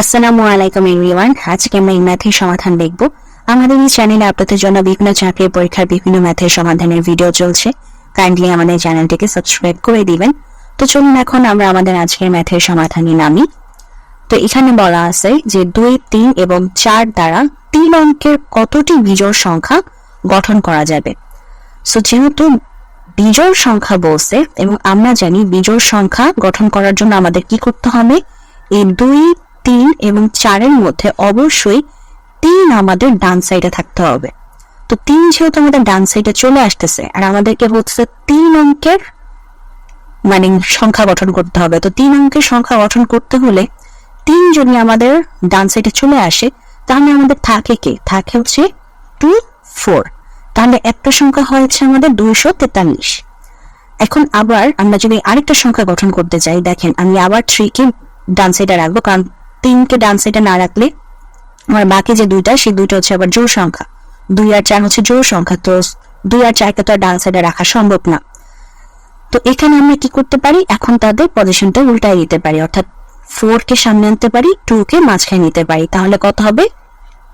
আসসালামু আলাইকুম এভরিওয়ান আজকে আমরা এই ম্যাথের সমাধান দেখব। আমাদের এই চ্যানেলে আপনাদের জন্য বিভিন্ন চাকরির পরীক্ষার বিভিন্ন ম্যাথের সমাধানের ভিডিও চলছে। কাইন্ডলি আমাদের চ্যানেলটিকে সাবস্ক্রাইব করে দিবেন। তো চলুন এখন আমরা আমাদের আজকের ম্যাথের সমাধানে নামি। তো এখানে বলা আছে যে দুই, তিন এবং চার দ্বারা তিন অঙ্কের কতটি বিজোড় সংখ্যা গঠন করা যাবে। সো যেহেতু বিজোড় সংখ্যা বলছে এবং আমরা জানি বিজোড় সংখ্যা গঠন করার জন্য আমাদের কি করতে হবে? এই দুই তিন এবং চারের মধ্যে অবশ্যই তিন আমাদের ডান সাইডে থাকতে হবে। তো তিন যেহেতু আমাদের ডান সাইডে চলে আসতেছে, আর আমাদেরকে হচ্ছে তিন অঙ্কের মানে সংখ্যা গঠন করতে হবে। তো তিন অঙ্কের সংখ্যা গঠন করতে হলে তিন যদি আমাদের ডান সাইডে চলে আসে, তাহলে আমাদের থাকে কে? থাকে হচ্ছে টু ফোর তাহলে একটা সংখ্যা হয়েছে আমাদের দুইশো তেতাল্লিশ। এখন আবার আমরা যদি আরেকটা সংখ্যা গঠন করতে চাই, দেখেন আমি আবার থ্রি কে ডান সাইডে রাখব, কারণ তিনকে ডান সাইডে না রাখলে আমার বাকি যে দুইটা, সেই দুইটা হচ্ছে আবার জোর সংখ্যা। দুই আর চার হচ্ছে জোর সংখ্যা, তো দুই আর চারকে তো আর ডান সাইডে রাখা সম্ভব না। তো এখানে আমরা কি করতে পারি? এখন তাদের পজিশনটা উল্টাই দিতে পারি, অর্থাৎ ফোর কে সামনে আনতে পারি টু কে মাঝখানে নিতে পারি। তাহলে কত হবে?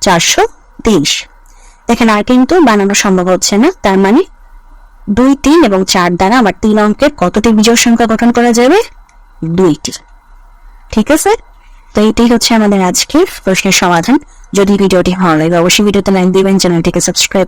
চারশো তেইশ দেখেন আর কিন্তু বানানো সম্ভব হচ্ছে না, তার মানে দুই, তিন এবং চার দ্বারা আমার তিন অঙ্কের কতটি বিজয় সংখ্যা গঠন করা যাবে? দুইটি। ঠিক আছে? তো এটাই হচ্ছে আমাদের আজকের প্রশ্নের সমাধান। যদি ভিডিওটি ভালো লাগে, অবশ্যই ভিডিওতে লাইক দিবেন, চ্যানেলটিকে সাবস্ক্রাইব